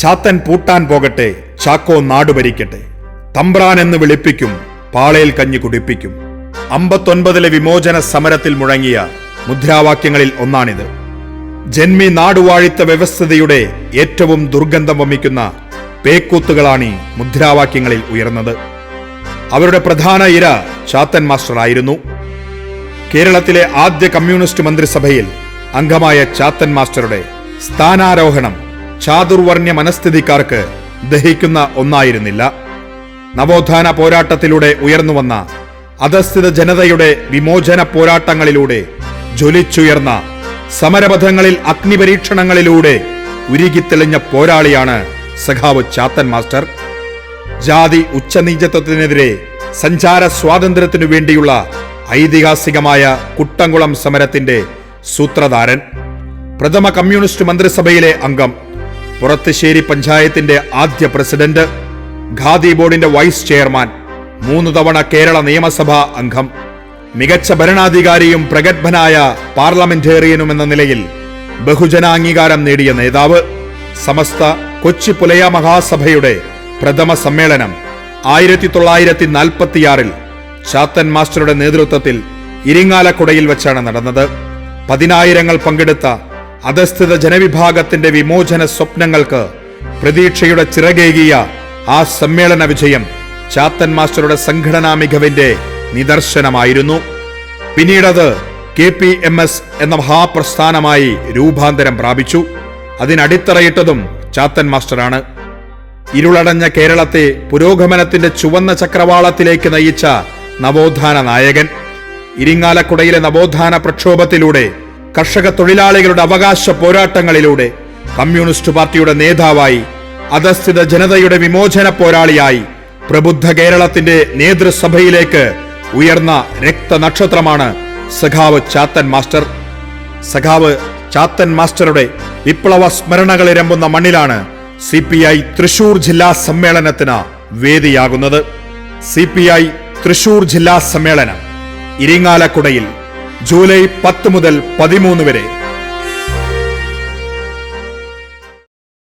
ചാത്തൻ പൂട്ടാൻ പോകട്ടെ ചാക്കോ നാടു ഭരിക്കട്ടെ. തമ്പ്രാൻ എന്ന് വിളിപ്പിക്കും പാളയിൽ കഞ്ഞി കുടിപ്പിക്കും. അമ്പത്തൊൻപതിലെ വിമോചന സമരത്തിൽ മുഴങ്ങിയ മുദ്രാവാക്യങ്ങളിൽ ഒന്നാണിത്. ജന്മി നാടുവാഴിത്ത വ്യവസ്ഥതയുടെ ഏറ്റവും ദുർഗന്ധം വമിക്കുന്ന പേക്കൂത്തുകളാണ് ഈ മുദ്രാവാക്യങ്ങളിൽ ഉയർന്നത്. അവരുടെ പ്രധാന ഇര ചാത്തൻ മാസ്റ്ററായിരുന്നു. കേരളത്തിലെ ആദ്യ കമ്മ്യൂണിസ്റ്റ് മന്ത്രിസഭയിൽ അംഗമായ ചാത്തൻ മാസ്റ്ററുടെ സ്ഥാനാരോഹണം ചാതുർവർണ്യ മനസ്ഥിതിക്കാർക്ക് ദഹിക്കുന്ന ഒന്നായിരുന്നില്ല. നവോത്ഥാന പോരാട്ടത്തിലൂടെ ഉയർന്നുവന്ന അധസ്ഥിത ജനതയുടെ വിമോചന പോരാട്ടങ്ങളിലൂടെ ജ്വലിച്ചുയർന്ന സമരപഥങ്ങളിൽ അഗ്നിപരീക്ഷണങ്ങളിലൂടെ ഉരുകിത്തെളിഞ്ഞ പോരാളിയാണ് സഖാവ് ചാത്തൻ മാസ്റ്റർ. ജാതി ഉച്ചനീചത്വത്തിനെതിരെ സഞ്ചാര സ്വാതന്ത്ര്യത്തിനു വേണ്ടിയുള്ള ഐതിഹാസികമായ കുട്ടംകുളം സമരത്തിന്റെ സൂത്രധാരൻ. പ്രഥമ കമ്മ്യൂണിസ്റ്റ് മന്ത്രിസഭയിലെ അംഗം പുറത്തുശ്ശേരി പഞ്ചായത്തിന്റെ ആദ്യ പ്രസിഡന്റ് ഖാദി ബോർഡിന്റെ വൈസ് ചെയർമാൻ മൂന്ന് തവണ കേരള നിയമസഭാ അംഗം. മികച്ച ഭരണാധികാരിയും പ്രഗത്ഭനായ പാർലമെന്റേറിയനും എന്ന നിലയിൽ ബഹുജന അംഗീകാരം നേടിയ നേതാവ് സമസ്ത കൊച്ചി പുലയ മഹാസഭയുടെ പ്രഥമ സമ്മേളനം ആയിരത്തി തൊള്ളായിരത്തി നാൽപ്പത്തിയാറിൽ ചാത്തൻ മാസ്റ്ററുടെ നേതൃത്വത്തിൽ ഇരിങ്ങാലക്കുടയിൽ വെച്ചാണ് നടന്നത്. പതിനായിരങ്ങൾ പങ്കെടുത്ത അധസ്ഥിത ജനവിഭാഗത്തിന്റെ വിമോചന സ്വപ്നങ്ങൾക്ക് പ്രതീക്ഷയുടെ ചിറകേകിയ ആ സമ്മേളന വിജയം ചാത്തൻ മാസ്റ്ററുടെ സംഘടനാ മികവിന്റെ നിദർശനമായിരുന്നു. പിന്നീടത് കെ പി എം എസ് എന്ന മഹാപ്രസ്ഥാനമായി രൂപാന്തരം പ്രാപിച്ചു. അതിനടിത്തറയിട്ടതും ചാത്തൻ മാസ്റ്ററാണ്. ഇരുളടഞ്ഞ കേരളത്തെ പുരോഗമനത്തിന്റെ ചുവന്ന ചക്രവാളത്തിലേക്ക് നയിച്ച നവോത്ഥാന നായകൻ. ഇരിങ്ങാലക്കുടയിലെ നവോത്ഥാന പ്രക്ഷോഭത്തിലൂടെ കർഷക തൊഴിലാളികളുടെ അവകാശ പോരാട്ടങ്ങളിലൂടെ കമ്മ്യൂണിസ്റ്റ് പാർട്ടിയുടെ നേതാവായി അധസ്ഥിത ജനതയുടെ വിമോചന പോരാളിയായി പ്രബുദ്ധ കേരളത്തിന്റെ നേതൃസഭയിലേക്ക് ഉയർന്ന രക്തനക്ഷത്രമാണ് സഖാവ് ചാത്തൻ മാസ്റ്റർ. സഖാവ് ചാത്തൻ മാസ്റ്ററുടെ വിപ്ലവ സ്മരണകൾ ഇരമ്പുന്ന മണ്ണിലാണ് സി പി ഐ തൃശൂർ ജില്ലാ സമ്മേളനത്തിന് വേദിയാകുന്നത്. സി പി ഐ തൃശൂർ ജില്ലാ സമ്മേളനം ഇരിങ്ങാലക്കുടയിൽ ജൂലൈ പത്ത് മുതൽ പതിമൂന്ന് വരെ.